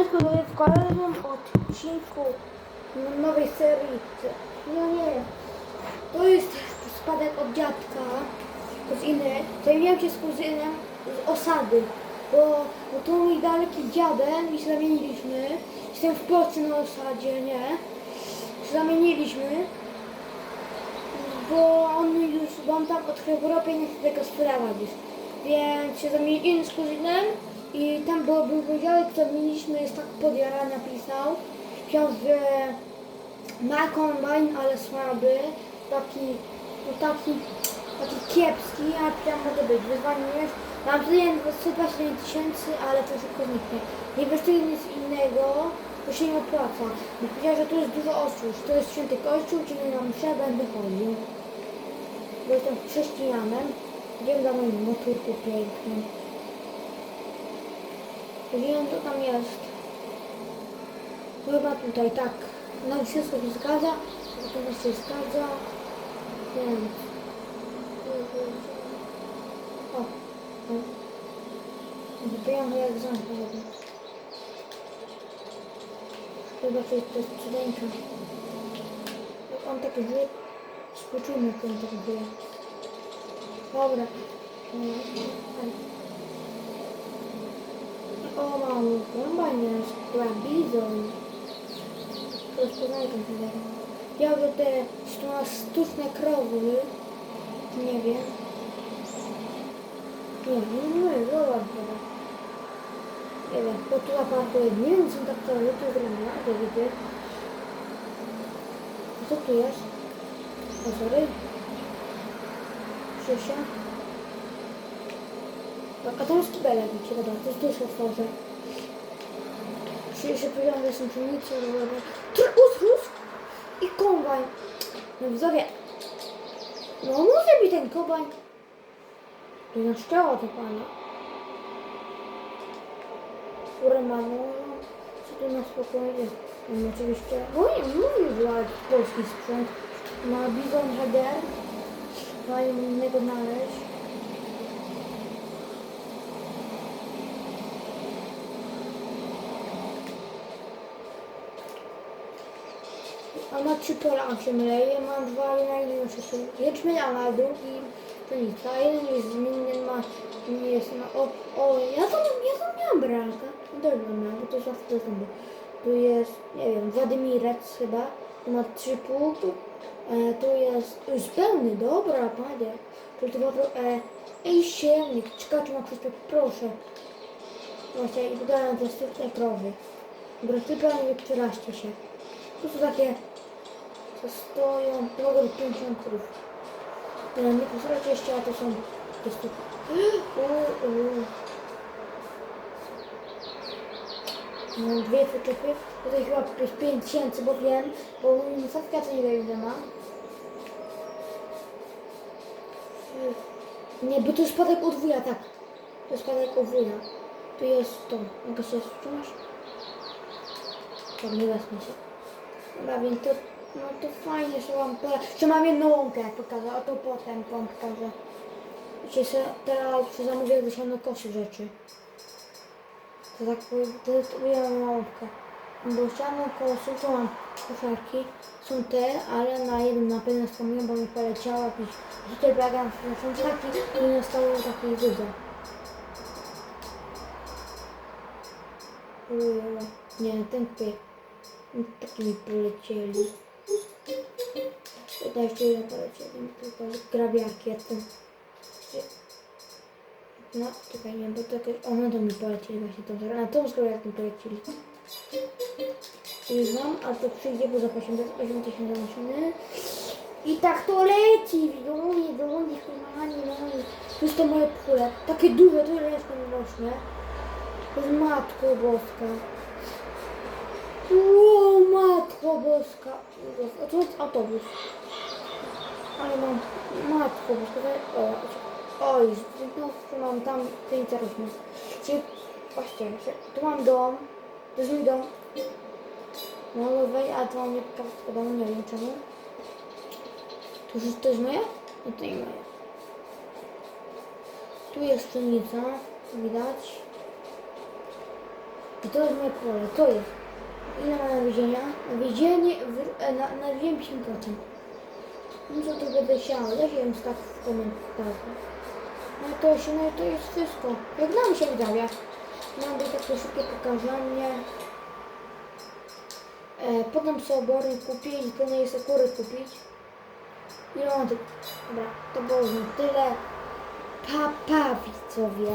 Siemaneczko, to jest w kolejnym odcinku nowej serii. No nie, to jest spadek od dziadka, kuziny. Zajmiałem się z kuzynem z osady, bo, bo to mój daleki dziadek i się zamieniliśmy. Jestem w Polsce na osadzie, nie? Zamieniliśmy, bo on już, bo on tam Europie i nie chce tego już. Więc się zamieniliśmy z kuzynem i tam był podziałek, co mieliśmy, jest tak podjarany napisał. Pisał, że ma ale słaby, taki, no taki, taki kiepski, a tam może być, wyzwanie jest. Mam tutaj 127 tysięcy, ale to szybko zniknie. Nie inwestuję nic innego, to się nie opłaca. Bo powiedział, że tu jest dużo oszustw, to jest święty kościół, czyli na mszę będę chodził. Bo jestem chrześcijanem. Idziemy za moim motorku pięknym. Wiem, co tam jest. Chyba tutaj, tak. No wszystko się zgadza. To też się zgadza. Więc... O. Wypijam jak zamknę. Chyba to jest, to jest. Jak on tak żyje, współczujmy, jak on tak żyje. Dobra. połamał kombajnerz, głębizon. Rozpoznaję ten telefon. Ja do te sztuczne krowy, nie wiem. Nie, nie, nie, dobra chyba. Nie wiem, bo tu apartuje, nie wiem co tak to to zrobiła, to widzę. Co tu jest? O, sorry. Krzysia. A to jest kibelek, mi się podoba, to jest dusz otworzę. Powiedziałam, że są pszenicy, utrus i kombajn. No widzowie, no może mi ten kombajn. To na szczęście to pana. Które ma, no, co tu na spokojnie. No, oczywiście, mówił, że ma polski sprzęt. Ma Bizon Header, mają innego znaleźć. A ma trzy pola, a się mleje, ma dwa najmniejsze jęczmień, a ma drugi pszenica. A jeden jest zmienny, ma, nie jest, ma, o, o, ja tam, ja tam miałam bralkę. Dobrze miałam, bo to zawsze to zęby. Tu jest, nie wiem, Władimirec chyba, tu ma trzy pół, tu, e, tu jest, już pełny, dobra, panie. Tu jest prostu, e, ej, siemnik, czekaj, czy ma wszystko, proszę. Właśnie, i dodają te sztuczne krowy. Dobra, tylko nie przeraźcie się. Tu są takie, co stoją, mogą być 50 krów. Nie, nie posłuchajcie jeszcze, a to są, to jest tu. U, u. Mam dwie wyczepy, tutaj chyba jest 5 tysięcy, bo wiem, bo Sawka co nie ile ma. Nie, bo to jest spadek od wuja, tak. To jest spadek od wuja. Tu jest to. Mogę się wstrzymać? Tak, nie wezmę się. Dobra, więc to, no to fajnie, że mam, że mam jedną łąkę, pokażę, a to potem wam pokażę. Wiecie, se, teraz zamówieniu do siano koszy rzeczy. To tak powiem, to jest ujęłam łąkę. Bo siano koszy, to mam koszarki, są te, ale na jednym na pewno wspomniałem, bo mi poleciał jakiś tutaj bagan, są taki i nie stało takiej. Ujele. Nie, ten pyk. Taki mi polecieli. Tutaj jeszcze ile polecieli, tylko grabiarki, ja ten... No, czekaj, nie, bo to jakoś... One to mi polecieli właśnie tą zero. A tą z grabiarką polecieli. I znam, a to przyjdzie, bo za 80 tysięcy maszyny. I tak to leci, widzowie, widzowie, kochani, no i tu jest to moje pole. Takie duże, to jest rośnie. To jest Matko Boska. Wow, Matko Boska. A to jest autobus. Ale mam Matko Boska. O, oj, znów mam tam pięć rośnie. Czyli właśnie, tu mam dom. To jest mój dom. No ale wej, a to mam nie kartkę domu, nie wiem czemu. To już to jest moje? No to nie moje. Tu jest pszenica, widać. I to jest moje pole, to jest. Ile ma nawiezienia? Nawiezienie, w- e, na, nawiezienie 50%. No co tu będę siał? Dajcie mi tak w komentarzu. No to się, no to jest wszystko. Jak nam się wydaje. Mam być takie szybkie pokazanie. E, potem sobie obory kupić, planuję sobie kury kupić. I mam tych. Dobra, to było na tyle. Pa, pa, widzowie.